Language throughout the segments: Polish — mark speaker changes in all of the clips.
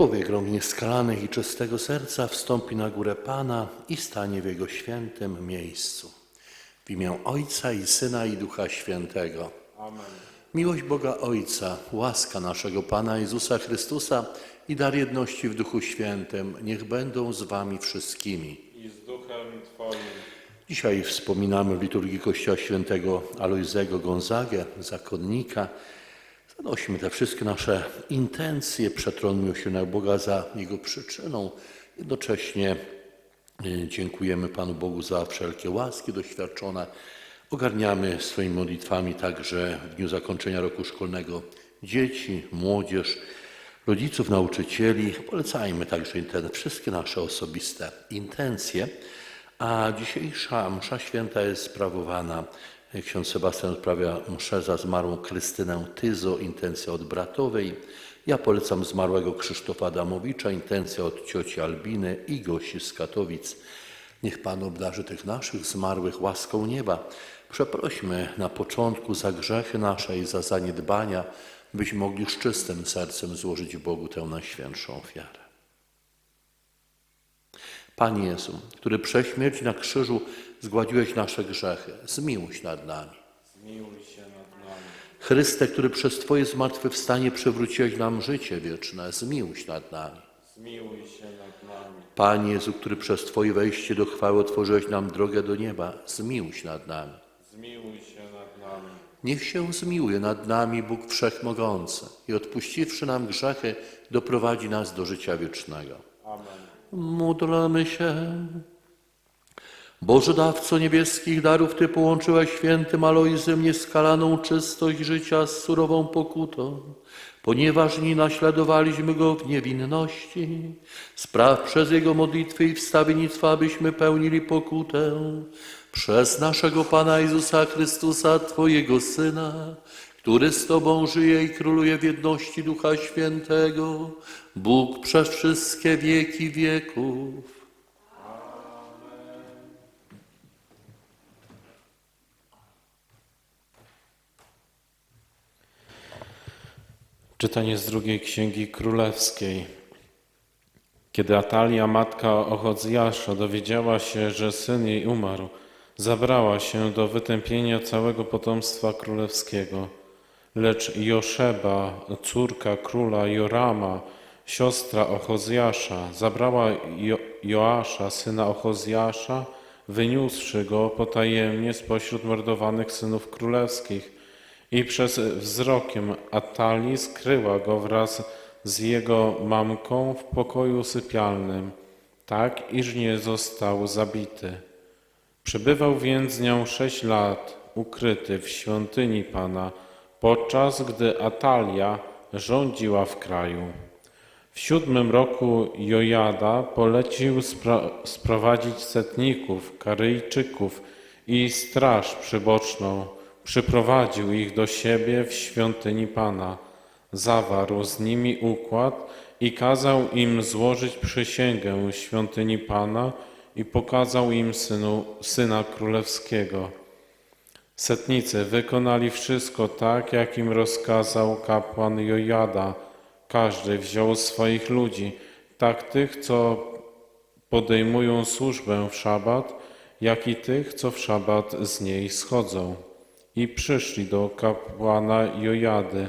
Speaker 1: Człowiek rąk nieskalanych i czystego serca wstąpi na górę Pana i stanie w Jego świętym miejscu. W imię Ojca i Syna i Ducha Świętego.
Speaker 2: Amen.
Speaker 1: Miłość Boga Ojca, łaska naszego Pana Jezusa Chrystusa i dar jedności w Duchu Świętym niech będą z Wami wszystkimi.
Speaker 2: I z duchem Twoim.
Speaker 1: Dzisiaj wspominamy w liturgii Kościoła Świętego Alojzego Gonzagę, zakonnika. Zanośmy te wszystkie nasze intencje przed tron miłosiernego Boga za Jego przyczyną. Jednocześnie y, dziękujemy Panu Bogu za wszelkie łaski doświadczone. Ogarniamy swoimi modlitwami także w dniu zakończenia roku szkolnego dzieci, młodzież, rodziców, nauczycieli. Polecajmy także te wszystkie nasze osobiste intencje. A dzisiejsza msza święta jest sprawowana. Ksiądz Sebastian odprawia mszę za zmarłą Krystynę Tyzo, intencja od bratowej. Ja polecam zmarłego Krzysztofa Adamowicza, intencja od cioci Albiny i Gosi z Katowic. Niech Pan obdarzy tych naszych zmarłych łaską nieba. Przeprośmy na początku za grzechy nasze i za zaniedbania, byśmy mogli z czystym sercem złożyć Bogu tę najświętszą ofiarę. Panie Jezu, który przez śmierć na krzyżu zgładziłeś nasze grzechy, zmiłuj się nad nami.
Speaker 2: Zmiłuj się nad nami.
Speaker 1: Chryste, który przez Twoje zmartwychwstanie przywróciłeś nam życie wieczne, zmiłuj się nad nami.
Speaker 2: Zmiłuj się nad nami.
Speaker 1: Panie Jezu, który przez Twoje wejście do chwały otworzyłeś nam drogę do nieba, zmiłuj się nad nami.
Speaker 2: Zmiłuj się nad nami.
Speaker 1: Niech się zmiłuje nad nami Bóg Wszechmogący i odpuściwszy nam grzechy, doprowadzi nas do życia wiecznego.
Speaker 2: Amen.
Speaker 1: Módlmy się. Boże dawco niebieskich darów, Ty połączyłeś świętym Alojzem nieskalaną czystość życia z surową pokutą. Ponieważ nie naśladowaliśmy Go w niewinności, spraw przez Jego modlitwy i wstawiennictwa, abyśmy pełnili pokutę. Przez naszego Pana Jezusa Chrystusa, Twojego Syna, który z Tobą żyje i króluje w jedności Ducha Świętego, Bóg przez wszystkie wieki wieków.
Speaker 2: Czytanie z drugiej księgi królewskiej. Kiedy Atalia, matka Ochozjasza, dowiedziała się, że syn jej umarł, zabrała się do wytępienia całego potomstwa królewskiego. Lecz Joszeba, córka króla Jorama, siostra Ochozjasza, zabrała jo Joasza, syna Ochozjasza, wyniósłszy go potajemnie spośród mordowanych synów królewskich i przez wzrokiem Atalii skryła go wraz z jego mamką w pokoju sypialnym, tak iż nie został zabity. Przebywał więc z nią sześć lat, ukryty w świątyni Pana, podczas gdy Atalia rządziła w kraju. W siódmym roku Jojada polecił sprowadzić setników, Karyjczyków i straż przyboczną. Przyprowadził ich do siebie w świątyni Pana. Zawarł z nimi układ i kazał im złożyć przysięgę świątyni Pana i pokazał im synu, syna królewskiego. Setnicy wykonali wszystko tak, jak im rozkazał kapłan Jojada. Każdy wziął swoich ludzi, tak tych, co podejmują służbę w szabat, jak i tych, co w szabat z niej schodzą. I przyszli do kapłana Jojady.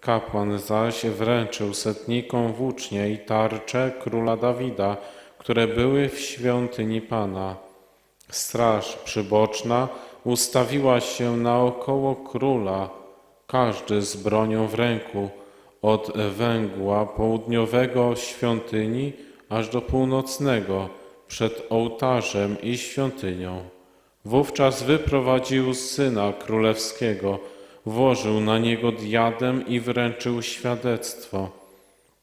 Speaker 2: Kapłan zaś wręczył setnikom włócznie i tarcze króla Dawida, które były w świątyni Pana. Straż przyboczna ustawiła się naokoło króla, każdy z bronią w ręku, od węgła południowego świątyni aż do północnego, przed ołtarzem i świątynią. Wówczas wyprowadził syna królewskiego, włożył na niego diadem i wręczył świadectwo.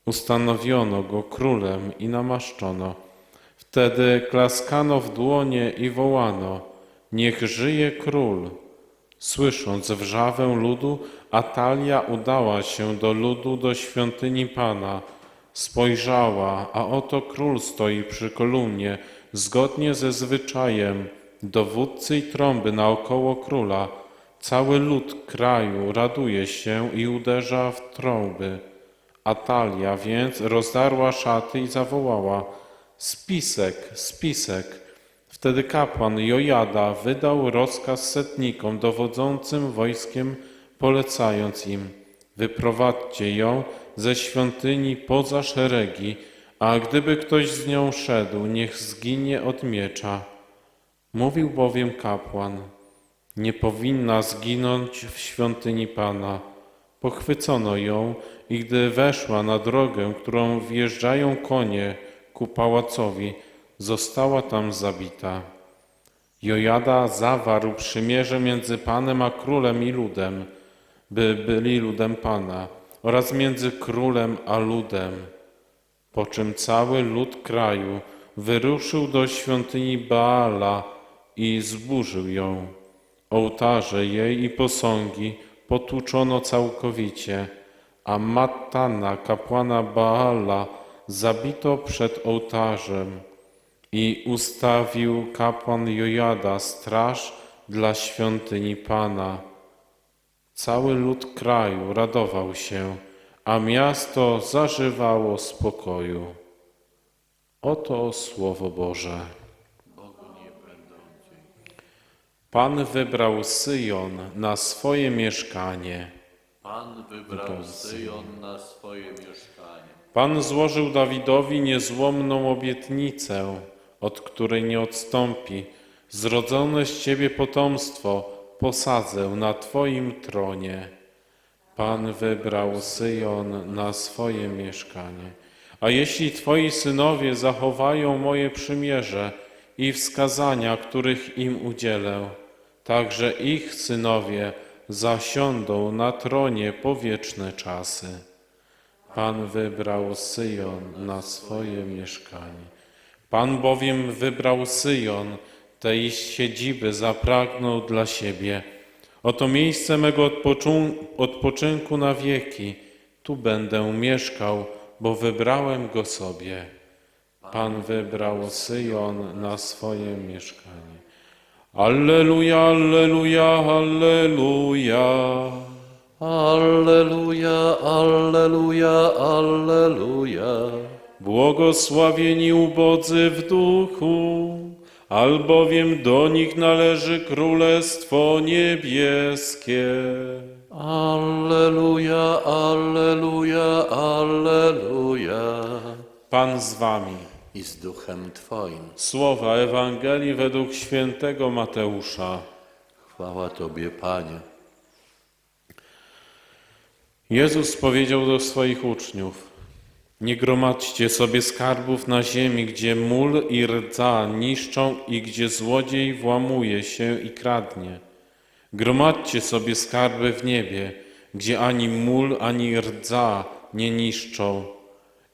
Speaker 2: Ustanowiono go królem i namaszczono. Wtedy klaskano w dłonie i wołano: Niech żyje król! Słysząc wrzawę ludu, Atalia udała się do ludu do świątyni Pana. Spojrzała, a oto król stoi przy kolumnie, zgodnie ze zwyczajem, dowódcy i trąby naokoło króla. Cały lud kraju raduje się i uderza w trąby. Atalia więc rozdarła szaty i zawołała: Spisek, spisek. Wtedy kapłan Jojada wydał rozkaz setnikom dowodzącym wojskiem, polecając im: Wyprowadźcie ją ze świątyni poza szeregi, a gdyby ktoś z nią szedł, niech zginie od miecza. Mówił bowiem kapłan: Nie powinna zginąć w świątyni Pana. Pochwycono ją i gdy weszła na drogę, którą wjeżdżają konie ku pałacowi, została tam zabita. Jojada zawarł przymierze między Panem a królem i ludem, by byli ludem Pana, oraz między królem a ludem. Po czym cały lud kraju wyruszył do świątyni Baala i zburzył ją. Ołtarze jej i posągi potłuczono całkowicie, a Mattana, kapłana Baala, zabito przed ołtarzem i ustawił kapłan Jojada straż dla świątyni Pana. Cały lud kraju radował się, a miasto zażywało spokoju. Oto Słowo Boże. Pan wybrał Syjon na swoje mieszkanie.
Speaker 1: Pan wybrał Syjon na swoje mieszkanie.
Speaker 2: Pan złożył Dawidowi niezłomną obietnicę, od której nie odstąpi. Zrodzone z Ciebie potomstwo posadzę na Twoim tronie. Pan wybrał Syjon na swoje mieszkanie. A jeśli Twoi synowie zachowają moje przymierze i wskazania, których im udzielę, także ich synowie zasiądą na tronie po wieczne czasy. Pan wybrał Syjon na swoje mieszkanie. Pan bowiem wybrał Syjon, tej siedziby zapragnął dla siebie. Oto miejsce mego odpoczyn- odpoczynku na wieki. Tu będę mieszkał, bo wybrałem go sobie. Pan wybrał Syjon na swoje mieszkanie. Alleluja, alleluja, alleluja.
Speaker 1: Alleluja, alleluja, alleluja.
Speaker 2: Błogosławieni ubodzy w duchu, albowiem do nich należy Królestwo Niebieskie.
Speaker 1: Alleluja, alleluja, alleluja.
Speaker 2: Pan z wami.
Speaker 1: I z duchem Twoim.
Speaker 2: Słowa Ewangelii według świętego Mateusza.
Speaker 1: Chwała Tobie, Panie.
Speaker 2: Jezus powiedział do swoich uczniów: Nie gromadźcie sobie skarbów na ziemi, gdzie mól i rdza niszczą i gdzie złodziej włamuje się i kradnie. Gromadźcie sobie skarby w niebie, gdzie ani mól, ani rdza nie niszczą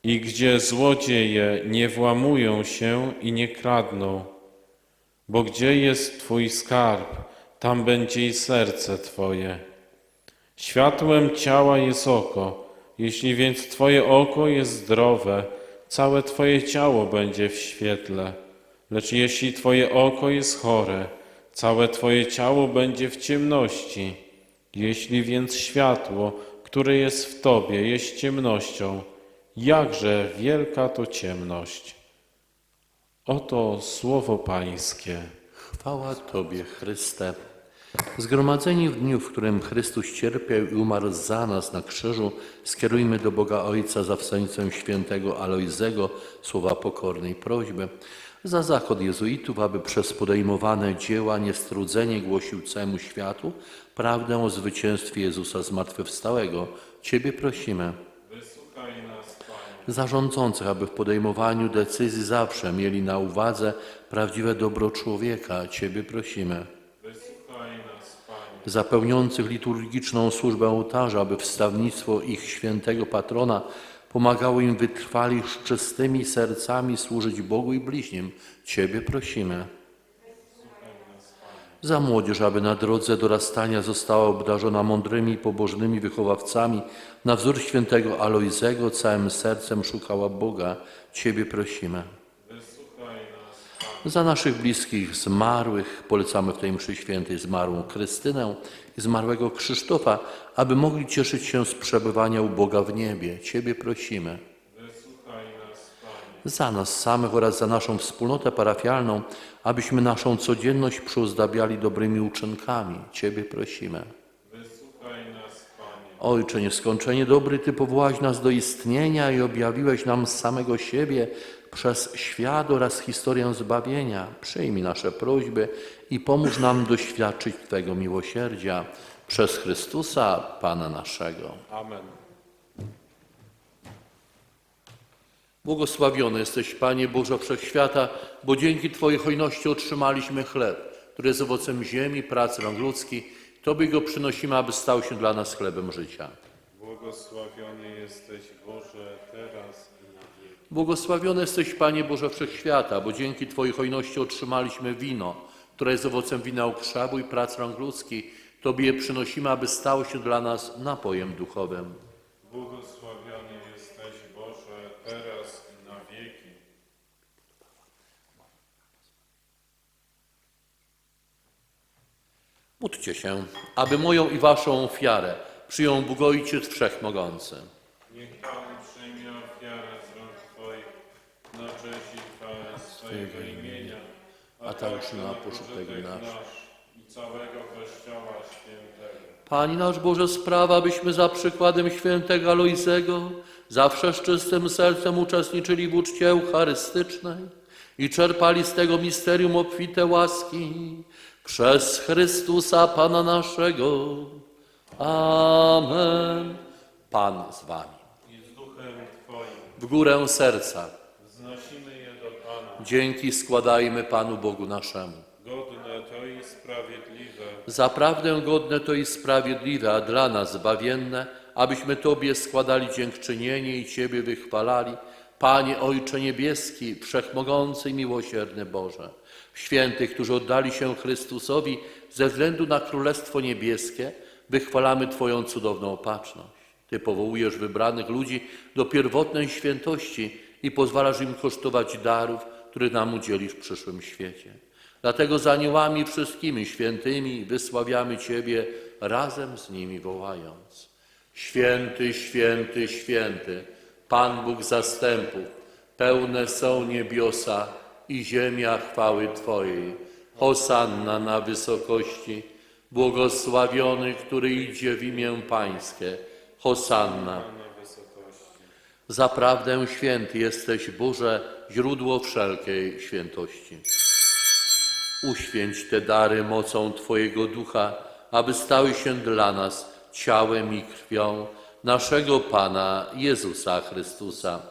Speaker 2: i gdzie złodzieje nie włamują się i nie kradną. Bo gdzie jest Twój skarb, tam będzie i serce Twoje. Światłem ciała jest oko. Jeśli więc Twoje oko jest zdrowe, całe Twoje ciało będzie w świetle. Lecz jeśli Twoje oko jest chore, całe Twoje ciało będzie w ciemności. Jeśli więc światło, które jest w Tobie, jest ciemnością, jakże wielka to ciemność. Oto słowo Pańskie.
Speaker 1: Chwała Tobie, Chryste. Zgromadzeni w dniu, w którym Chrystus cierpiał i umarł za nas na krzyżu, skierujmy do Boga Ojca za wstańcem świętego Alojzego słowa pokornej prośby. Za zachód jezuitów, aby przez podejmowane dzieła niestrudzenie głosił całemu światu prawdę o zwycięstwie Jezusa zmartwychwstałego. Ciebie prosimy. Zarządzących, aby w podejmowaniu decyzji zawsze mieli na uwadze prawdziwe dobro człowieka. Ciebie prosimy zapełniących liturgiczną służbę ołtarza, aby wstawnictwo ich świętego patrona pomagało im wytrwali z czystymi sercami służyć Bogu i bliźnim. Ciebie prosimy. Za młodzież, aby na drodze dorastania została obdarzona mądrymi i pobożnymi wychowawcami, na wzór świętego Alojzego całym sercem szukała Boga. Ciebie prosimy. Za naszych bliskich zmarłych polecamy w tej mszy świętej zmarłą Krystynę i zmarłego Krzysztofa, aby mogli cieszyć się z przebywania u Boga w niebie. Ciebie prosimy. Za nas samych oraz za naszą wspólnotę parafialną, abyśmy naszą codzienność przyozdabiali dobrymi uczynkami. Ciebie prosimy.
Speaker 2: Wysłuchaj nas, Panie.
Speaker 1: Ojcze nieskończenie dobry, Ty powołałeś nas do istnienia i objawiłeś nam z samego siebie przez świat oraz historię zbawienia. Przyjmij nasze prośby i pomóż nam doświadczyć Twego miłosierdzia przez Chrystusa, Pana naszego.
Speaker 2: Amen.
Speaker 1: Błogosławiony jesteś, Panie Boże Wszechświata, bo dzięki Twojej hojności otrzymaliśmy chleb, który jest owocem ziemi, pracy rąk ludzkich. Tobie go przynosimy, aby stał się dla nas chlebem życia.
Speaker 2: Błogosławiony jesteś, Boże, teraz i na wieki.
Speaker 1: Błogosławiony jesteś, Panie Boże Wszechświata, bo dzięki Twojej hojności otrzymaliśmy wino, które jest owocem wina ukrzabu i prac rąk ludzkich. Tobie je przynosimy, aby stało się dla nas napojem duchowym.
Speaker 2: Błogosławiony jesteś, Boże, teraz i na wieki.
Speaker 1: Módlcie się, aby moją i Waszą ofiarę przyjął Bóg Ojciec Wszechmogący.
Speaker 2: Niech Pan przyjmie ofiarę z rąk Twoich na cześć i chwałę swojego imienia,
Speaker 1: a także na pożytek nasz.
Speaker 2: i całego Kościoła Świętego.
Speaker 1: Pani nasz Boże, sprawa, abyśmy za przykładem świętego Alojzego zawsze z czystym sercem uczestniczyli w uczcie eucharystycznej i czerpali z tego misterium obfite łaski przez Chrystusa Pana naszego. Amen. Pan z Wami. W górę serca.
Speaker 2: wznosimy je do Pana.
Speaker 1: Dzięki składajmy Panu Bogu naszemu.
Speaker 2: Godne to i sprawiedliwe,
Speaker 1: Zaprawdę godne to i sprawiedliwe, a dla nas zbawienne, abyśmy Tobie składali dziękczynienie i Ciebie wychwalali. Panie Ojcze Niebieski, Wszechmogący i Miłosierny Boże, świętych, którzy oddali się Chrystusowi ze względu na Królestwo Niebieskie, wychwalamy Twoją cudowną opatrzność. Ty powołujesz wybranych ludzi do pierwotnej świętości i pozwalasz im kosztować darów, które nam udzielisz w przyszłym świecie. Dlatego z aniołami wszystkimi świętymi wysławiamy Ciebie razem z nimi wołając. Święty, święty, święty, Pan Bóg zastępów, pełne są niebiosa i ziemia chwały Twojej. Hosanna na wysokości, błogosławiony, który idzie w imię Pańskie. Hosanna. Zaprawdę święty jesteś, Boże, źródło wszelkiej świętości. Uświęć te dary mocą Twojego Ducha, aby stały się dla nas ciałem i krwią naszego Pana Jezusa Chrystusa.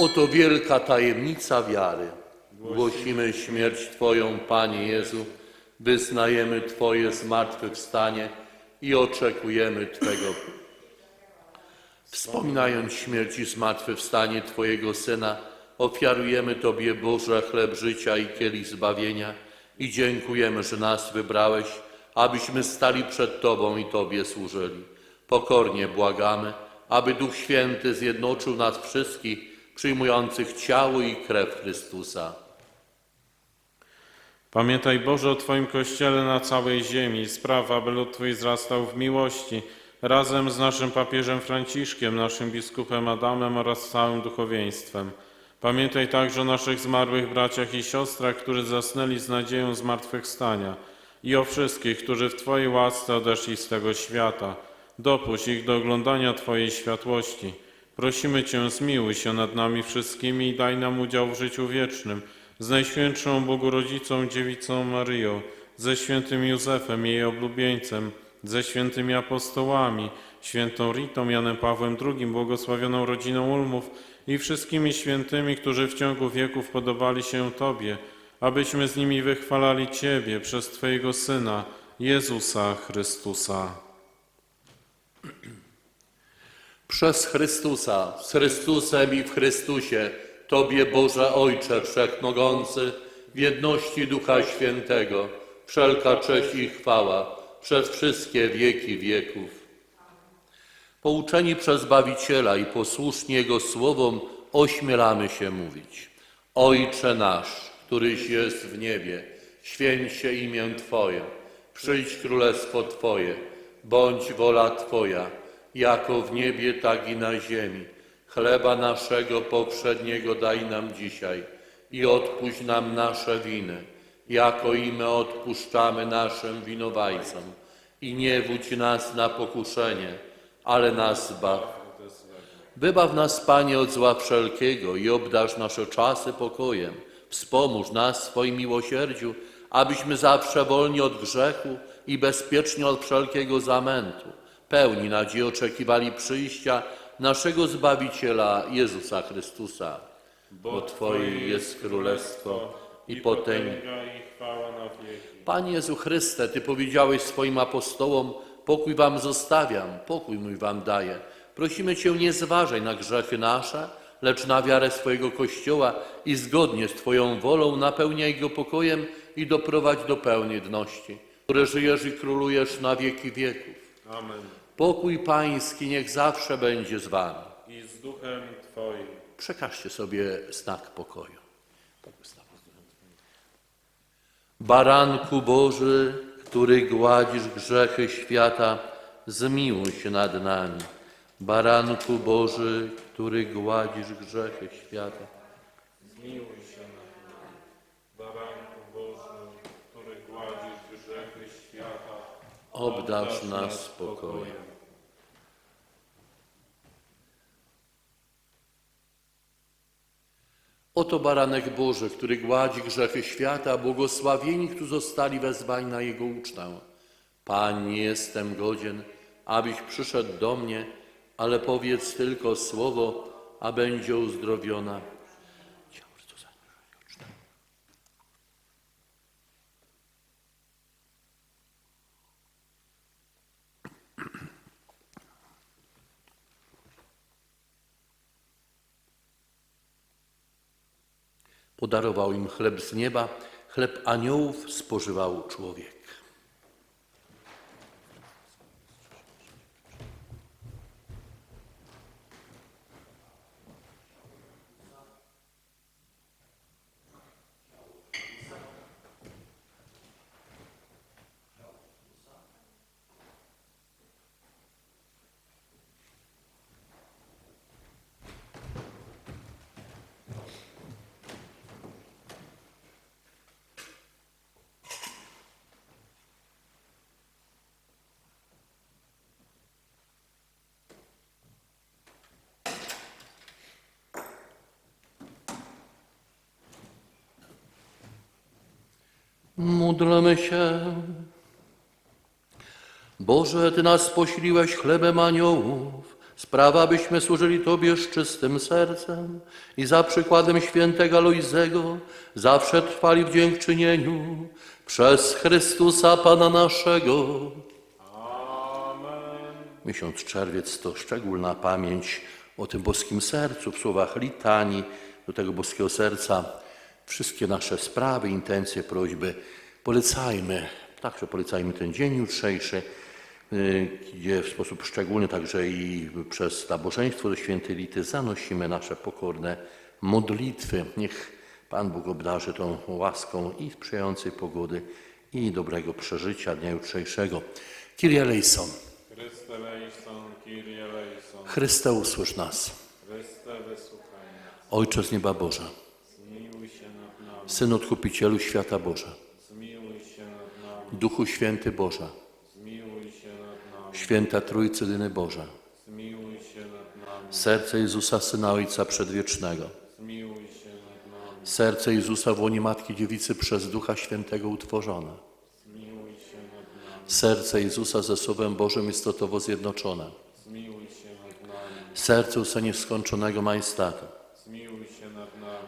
Speaker 1: Oto wielka tajemnica wiary. Głosimy śmierć Twoją, Panie Jezu, wyznajemy Twoje zmartwychwstanie i oczekujemy Twego. Wspominając śmierć i zmartwychwstanie Twojego Syna, ofiarujemy Tobie, Boże, chleb życia i kielich zbawienia i dziękujemy, że nas wybrałeś, abyśmy stali przed Tobą i Tobie służyli. Pokornie błagamy, aby Duch Święty zjednoczył nas wszystkich, przyjmujących ciało i krew Chrystusa.
Speaker 2: Pamiętaj Boże o Twoim Kościele na całej ziemi spraw, aby lud Twój wzrastał w miłości, razem z naszym papieżem Franciszkiem, naszym biskupem Adamem oraz całym duchowieństwem. Pamiętaj także o naszych zmarłych braciach i siostrach, którzy zasnęli z nadzieją zmartwychwstania i o wszystkich, którzy w Twojej łasce odeszli z tego świata. Dopuść ich do oglądania Twojej światłości. Prosimy Cię, zmiłuj się nad nami wszystkimi i daj nam udział w życiu wiecznym z Najświętszą Bogu Rodzicą Dziewicą Maryją, ze świętym Józefem, jej oblubieńcem, ze świętymi apostołami, świętą Ritą, Janem Pawłem II, błogosławioną rodziną Ulmów i wszystkimi świętymi, którzy w ciągu wieków podobali się Tobie, abyśmy z nimi wychwalali Ciebie przez Twojego Syna, Jezusa Chrystusa.
Speaker 1: Przez Chrystusa, z Chrystusem i w Chrystusie, Tobie Boże Ojcze Wszechmogący, w jedności Ducha Świętego, wszelka cześć i chwała przez wszystkie wieki wieków. Pouczeni przez Bawiciela i posłuszni Jego słowom, ośmielamy się mówić. Ojcze nasz, któryś jest w niebie, święć się imię Twoje, przyjdź królestwo Twoje, bądź wola Twoja, jako w niebie, tak i na ziemi. Chleba naszego poprzedniego daj nam dzisiaj i odpuść nam nasze winy, jako i my odpuszczamy naszym winowajcom. I nie wódź nas na pokuszenie, ale nas zbaw. Wybaw nas, Panie, od zła wszelkiego i obdarz nasze czasy pokojem. Wspomóż nas w swoim miłosierdziu, abyśmy zawsze wolni od grzechu i bezpiecznie od wszelkiego zamętu, pełni nadziei oczekiwali przyjścia naszego Zbawiciela Jezusa Chrystusa. Bo Twoje jest królestwo i potęga.
Speaker 2: i chwała na wieki.
Speaker 1: Panie Jezu Chryste, Ty powiedziałeś swoim apostołom, pokój Wam zostawiam, pokój mój Wam daję. Prosimy Cię, nie zważaj na grzechy nasze, lecz na wiarę swojego Kościoła i zgodnie z Twoją wolą napełniaj go pokojem i doprowadź do pełnej jedności, które żyjesz i królujesz na wieki wieków.
Speaker 2: Amen.
Speaker 1: Pokój Pański niech zawsze będzie z Wami.
Speaker 2: I z duchem Twoim.
Speaker 1: Przekażcie sobie znak pokoju. Baranku Boży, który gładzisz grzechy świata, zmiłuj się nad nami. Baranku Boży, który gładzisz grzechy świata.
Speaker 2: Zmiłuj się nad nami. Baranku Boży, który gładzisz grzechy świata,
Speaker 1: Obdarz nas spokojem. Oto baranek Boży, który gładzi grzechy świata, błogosławieni, którzy zostali wezwani na Jego ucztę. Panie, nie jestem godzien, abyś przyszedł do mnie, ale powiedz tylko słowo, a będzie uzdrowiona. Ciało Chrystusa. Podarował im chleb z nieba, chleb aniołów spożywał człowiek. Módlmy się. Boże, Ty nas posiliłeś chlebem aniołów. Sprawa, byśmy służyli Tobie z czystym sercem i za przykładem świętego Lojzego zawsze trwali w dziękczynieniu przez Chrystusa Pana naszego. Miesiąc czerwiec to szczególna pamięć o tym boskim sercu w słowach litanii do tego boskiego serca. Wszystkie nasze sprawy, intencje, prośby polecajmy. Także polecajmy ten dzień jutrzejszy, y, gdzie w sposób szczególny także i przez nabożeństwo do świętej Lity zanosimy nasze pokorne modlitwy. Niech Pan Bóg obdarzy tą łaską i sprzyjającej pogody i dobrego przeżycia dnia jutrzejszego. Kyrie eleison.
Speaker 2: Chryste lejson, Kyrie lejson.
Speaker 1: Chryste, usłysz nas.
Speaker 2: Chryste, wysłuchaj nas.
Speaker 1: Ojcze z nieba Boże,
Speaker 2: nad nami.
Speaker 1: Syn Odkupicielu świata
Speaker 2: nami.
Speaker 1: Duchu Święty
Speaker 2: nami.
Speaker 1: Święta Trójcy Dyny
Speaker 2: nami.
Speaker 1: serce Jezusa Syna Ojca Przedwiecznego, serce Jezusa w łonie Matki Dziewicy przez Ducha Świętego utworzone, serce Jezusa ze Słowem Bożym istotowo zjednoczone, serce Usa nieskończonego majestatu,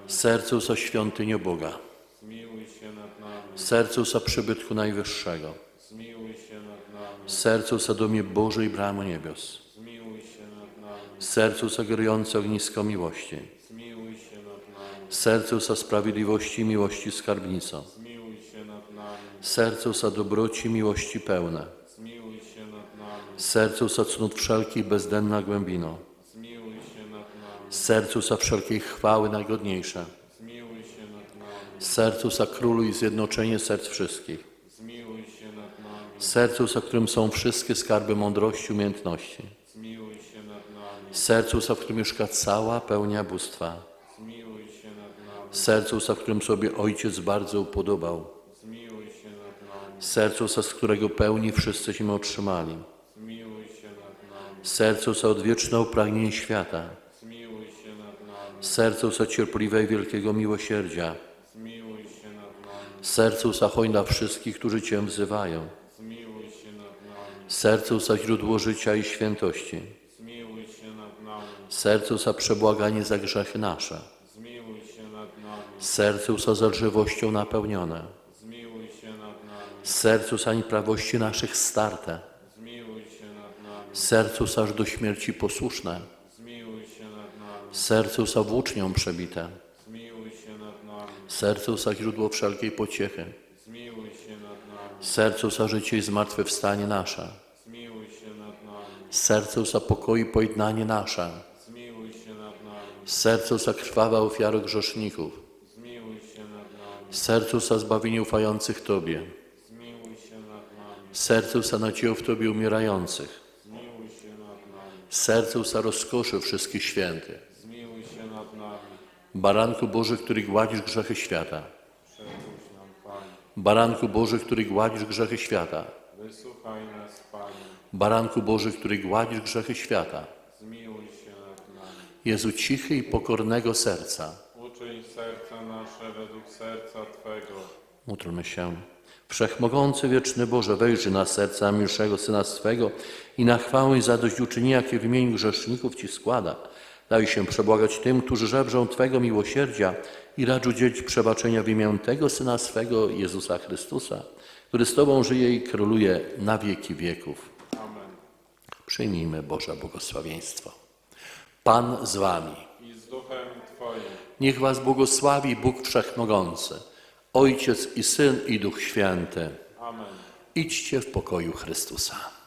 Speaker 1: Serce Usa świątynią Boga,
Speaker 2: Zmiłuj się nad nami.
Speaker 1: serce Usa przybytku Najwyższego,
Speaker 2: Zmiłuj się nad nami.
Speaker 1: serce Usa domie Bożej bramy niebios,
Speaker 2: Zmiłuj się nad nami.
Speaker 1: serce Usa gorujące ognisko miłości,
Speaker 2: Zmiłuj się nad nami.
Speaker 1: serce Usa sprawiedliwości i miłości
Speaker 2: nami.
Speaker 1: serce Usa dobroci miłości pełne,
Speaker 2: Zmiłuj się nad nami.
Speaker 1: serce Usa cnót wszelkich bezdenna głębino, serce Usa wszelkiej chwały najgodniejsze,
Speaker 2: Zmiłuj się nad nami.
Speaker 1: serce Usa królu i zjednoczenie serc wszystkich,
Speaker 2: Zmiłuj się nad nami.
Speaker 1: serce Usa, w którym są wszystkie skarby mądrości, umiejętności,
Speaker 2: Zmiłuj się nad nami.
Speaker 1: serce Usa, w którym mieszka cała pełnia bóstwa,
Speaker 2: Zmiłuj się nad nami.
Speaker 1: serce Usa, w którym sobie Ojciec bardzo upodobał,
Speaker 2: Zmiłuj się nad nami.
Speaker 1: serce Usa, z którego pełni wszyscyśmy otrzymali,
Speaker 2: Zmiłuj się nad nami.
Speaker 1: serce Usa odwieczne upragnienie świata, serce Usa cierpliwe i wielkiego miłosierdzia,
Speaker 2: Zmiłuj się nad nami.
Speaker 1: serce Usa hojna wszystkich, którzy Cię wzywają,
Speaker 2: Zmiłuj się nad nami.
Speaker 1: serce Usa źródło życia i świętości,
Speaker 2: Zmiłuj się nad nami.
Speaker 1: serce Usa przebłaganie za grzechy nasze,
Speaker 2: Zmiłuj się nad nami.
Speaker 1: serce Usa zelżywością napełnione,
Speaker 2: Zmiłuj się nad nami.
Speaker 1: serce Usa prawości naszych starte,
Speaker 2: Zmiłuj się nad nami.
Speaker 1: serce Usa do śmierci posłuszne, serce Usa włócznią przebite,
Speaker 2: Zmiłuj się nad nami.
Speaker 1: serce Usa źródło wszelkiej pociechy,
Speaker 2: Zmiłuj się nad nami.
Speaker 1: serce Usa życie i zmartwychwstanie nasze,
Speaker 2: Zmiłuj się nad nami.
Speaker 1: serce Usa pokoju i pojednanie nasze,
Speaker 2: Zmiłuj się nad nami.
Speaker 1: serce Usa krwawa ofiary grzeszników,
Speaker 2: Zmiłuj się nad nami.
Speaker 1: serce Usa zbawienie ufających Tobie,
Speaker 2: Zmiłuj się nad nami.
Speaker 1: serce Usa nadzieją w Tobie umierających,
Speaker 2: Zmiłuj się nad nami.
Speaker 1: serce Usa rozkoszy wszystkich świętych,
Speaker 2: Zmiłuj się nad nami.
Speaker 1: Baranku Boży, który gładzisz grzechy świata, baranku Boży, który gładzisz grzechy świata,
Speaker 2: Wysłuchaj nas, Panie.
Speaker 1: baranku Boży, który gładzisz grzechy świata,
Speaker 2: Zmiłuj się nad nami.
Speaker 1: Jezu cichy i pokornego serca,
Speaker 2: Uczyń serca nasze według serca Twego.
Speaker 1: Módlmy się. Wszechmogący, wieczny Boże, wejrzyj na serca milszego Syna swego i na chwałę i zadośćuczynienie, jakie w imieniu grzeszników Ci składa. Daj się przebłagać tym, którzy żebrzą Twego miłosierdzia i racz udzielić przebaczenia w imię tego Syna swego, Jezusa Chrystusa, który z Tobą żyje i króluje na wieki wieków.
Speaker 2: Amen.
Speaker 1: Przyjmijmy Boże błogosławieństwo. Pan z Wami.
Speaker 2: I z duchem Twoim.
Speaker 1: Niech Was błogosławi Bóg Wszechmogący, Ojciec i Syn i Duch Święty.
Speaker 2: Amen.
Speaker 1: Idźcie w pokoju Chrystusa.